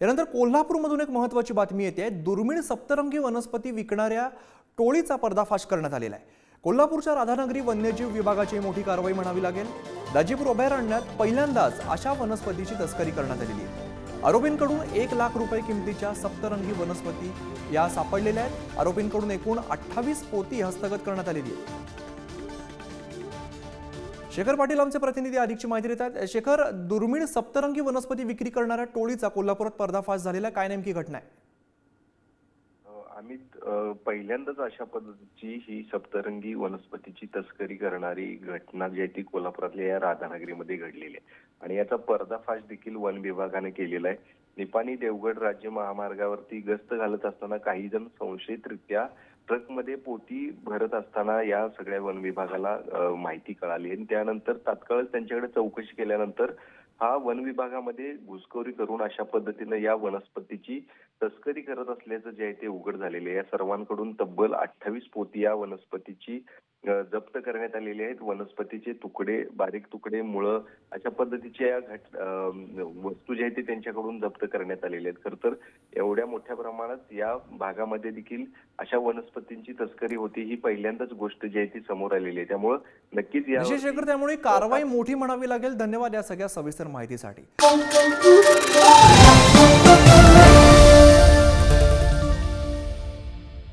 यानंतर कोल्हापूरमधून एक महत्त्वाची बातमी येते. दुर्मिळ सप्तरंगी वनस्पती विकणाऱ्या टोळीचा पर्दाफाश करण्यात आलेला आहे. कोल्हापूरच्या राधानगरी वन्यजीव विभागाची मोठी कारवाई म्हणावी लागेल. दाजीपूर अभयारण्यात पहिल्यांदाच अशा वनस्पतीची तस्करी करण्यात आलेली आहे. आरोपींकडून एक लाख रुपये किमतीच्या सप्तरंगी वनस्पती या सापडलेल्या आहेत. आरोपींकडून एकूण अठ्ठावीस पोती हस्तगत करण्यात आलेली आहे शेखर पाटील आमचे प्रतिनिधी अधिकची माहिती देतात. शेखर दुर्मिळ सप्तरंगी वनस्पती विक्री करणाऱ्या टोळीचा कोल्हापुरात पर्दाफाश झालेला काय नेमकी घटना आहे? आम्ही अमित पहिल्यांदाच अशा पद्धतीची ही सप्तरंगी वनस्पतीची तस्करी करणारी घटना जी आहे ती कोल्हापुरातल्या या राधानगरीमध्ये घडलेली आहे. आणि याचा पर्दाफाश देखील वन विभागाने केलेला आहे. निपाणी देवगड राज्य महामार्गावरती गस्त घालत असताना काही जण संशयितरित्या ट्रकमध्ये पोती भरत असताना या सगळ्या वन विभागाला माहिती कळाली. आणि त्यानंतर तात्काळच त्यांच्याकडे चौकशी केल्यानंतर हा वन विभागामध्ये घुसखोरी करून अशा पद्धतीनं या वनस्पतीची तस्करी करत असल्याचं जे आहे ते उघड झालेले आहे. या सर्वांकडून तब्बल अठ्ठावीस पोती या वनस्पतीची जप्त करण्यात आलेले आहेत. वनस्पतीचे तुकडे बारीक तुकडे मुळं अशा पद्धतीच्या या घट वस्तू ज्या आहेत ते त्यांच्याकडून जप्त करण्यात आलेल्या आहेत. खरं तर एवढ्या मोठ्या प्रमाणात या भागामध्ये देखील अशा वनस्पतींची तस्करी होती ही पहिल्यांदाच गोष्ट जी आहे ती समोर आलेली आहे. त्यामुळं नक्कीच या विशेष त्यामुळे कारवाई मोठी म्हणावी लागेल. धन्यवाद या सगळ्या सविस्तर माहितीसाठी.